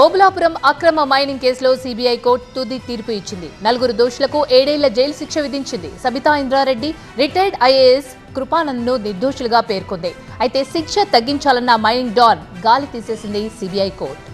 ఓబులాపురం అక్రమ మైనింగ్ కేసులో CBI court తుది తీర్పు ఇచ్చింది. నలుగురు దోషులకు ఏడేళ్ళ జైలు శిక్ష విధించింది. సబితా ఇంద్రారెడ్డి రిటైర్డ్ ఐఏఎస్ కృపానంద్ను నిర్దోషులుగా పేర్కొంది. అయితే శిక్ష తగ్గించాలన్న మైనింగ్ డాన్ గాలి తీసేసింది సీబీఐ కోర్టు.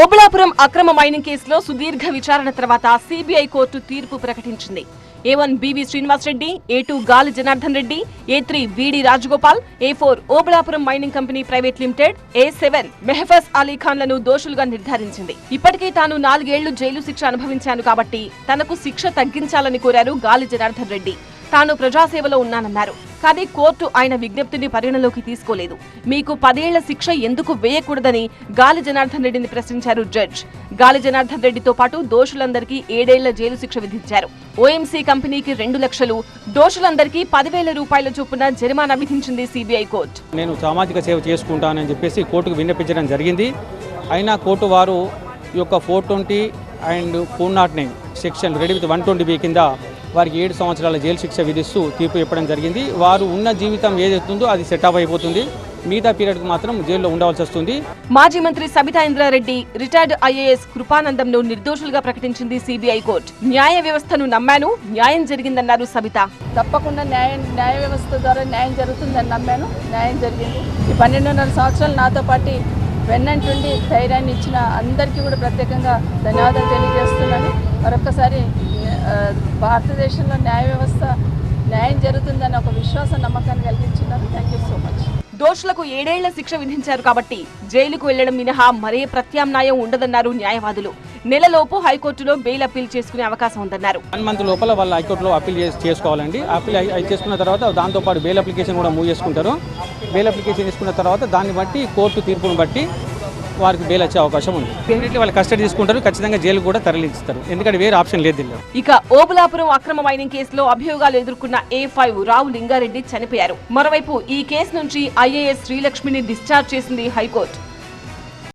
ఓబులాపురం అక్రమ మైనింగ్ కేసులో సుదీర్ఘ విచారణ తర్వాత సీబీఐ కోర్టు తీర్పు ప్రకటించింది. A one B V Srinivas Reddy A two Gali Janardhan Reddy A three V D Rajagopal A four Obulapuram mining company private limited A seven Mehfuz Ali ఖాన్లను దోషులుగా నిర్ధారించింది. ఇప్పటికే తాను నాలుగేళ్ళు జైలు శిక్ష అనుభవించాను కాబట్టి తనకు శిక్ష తగ్గించాలని కోరారు గాలి జనార్దన్ రెడ్డి. తాను ప్రజాసేవలో ఉన్నానన్నారు. కానీ కోర్టు ఆయన విజ్ఞప్తిని పరిగణలోకి తీసుకోలేదు. మీకు పదేళ్ళ శిక్ష ఎందుకు వేయకూడదని గాలి జనార్దన్ రెడ్డిని ప్రశ్నించారు జడ్జ్. గాలి జనార్దన్ రెడ్డితో పాటు దోషులందరికీ ఏడేళ్ళ జైలు శిక్ష విధించారు. ఓఎంసీ కంపెనీకి రెండు లక్షలు దోషులందరికీ పదివేల రూపాయల చొప్పున జరిమానా విధించింది సిబిఐ కోర్టు. నేను సామాజిక సేవ చేసుకుంటానని చెప్పేసి కోర్టుకు విన్నపించడం జరిగింది. అయినా కోర్టు వారు ఈ యొక్క four twenty and four not nine section read with one twenty B కింద వారికి ఏడు సంవత్సరాల జైలు శిక్ష విధిస్తూ తీర్పు చెప్పడం జరిగింది. వారు ఉన్న జీవితం ఏదైతుందో అది సెట్ ఆఫ్ అయిపోతుంది. మిగతా పీరియడ్కి మాత్రం జైల్లో ఉండవలసి వస్తుంది. మాజీ మంత్రి సబితా ఇంద్రారెడ్డి రిటైర్డ్ ఐఏఎస్ కృపానందంను నిర్దోషులుగా ప్రకటించింది సిబిఐ కోర్టు. న్యాయ వ్యవస్థను నమ్మాను న్యాయం జరిగిందన్నారు సబిత. తప్పకుండా న్యాయం న్యాయ వ్యవస్థ ద్వారా న్యాయం జరుగుతుందని నమ్మాను న్యాయం జరిగింది. ఈ పన్నెండున్నర సంవత్సరాలు నాతో పాటు వెన్నంటుండి ధైర్యాన్ని ఇచ్చిన అందరికీ కూడా ప్రత్యేకంగా ధన్యవాదాలు తెలియజేస్తున్నాను. మరొకసారి ఆ, భారతదేశంలో న్యాయ వ్యవస్థ న్యాయం జరుగుతుందని ఒక విశ్వాస నమ్మకాన్ని కలిగించినారు థ్యాంక్ యూ సో మచ్ దోషులకు ఏడేళ్ళ శిక్ష విధించారు కాబట్టి జైలుకు వెళ్ళడం మినహా మరే ప్రత్యామ్నాయం ఉండదన్నారు న్యాయవాదులు. నెలలోపు హైకోర్టులో బెయిల్ అప్పీల్ చేసుకునే అవకాశం ఉందన్నారు. వన్ మంత్ లోపల వాళ్ళు హైకోర్టులో అప్పీల్ చేసి చేసుకోవాలండి. అప్పీల్ చేసుకున్న తర్వాత దాంతోపాటు బెయిల్ అప్లికేషన్ కూడా మూవ్ చేసుకుంటారు. బెయిల్ అప్లికేషన్ చేసుకున్న తర్వాత దాన్ని బట్టి కోర్టు తీర్పును బట్టి వారికి బెయిల్ వచ్చే అవకాశం ఉంది. ఇమీడియట్లీ వాళ్ళు కస్టడీ తీసుకుంటారు ఖచ్చితంగా జైలు కూడా తరలిస్తారు. ఎందుకంటే వేరే ఆప్షన్ లేదు ఇక ఓబులాపురం అక్రమ మైనింగ్ కేసులో అభియోగాలు ఎదుర్కొన్న ఏ ఫైవ్ రావు లింగారెడ్డి చనిపోయారు. మరోవైపు ఈ కేసు నుంచి ఐఏఎస్ శ్రీలక్ష్మిని డిశ్చార్జ్ చేసింది హైకోర్టు.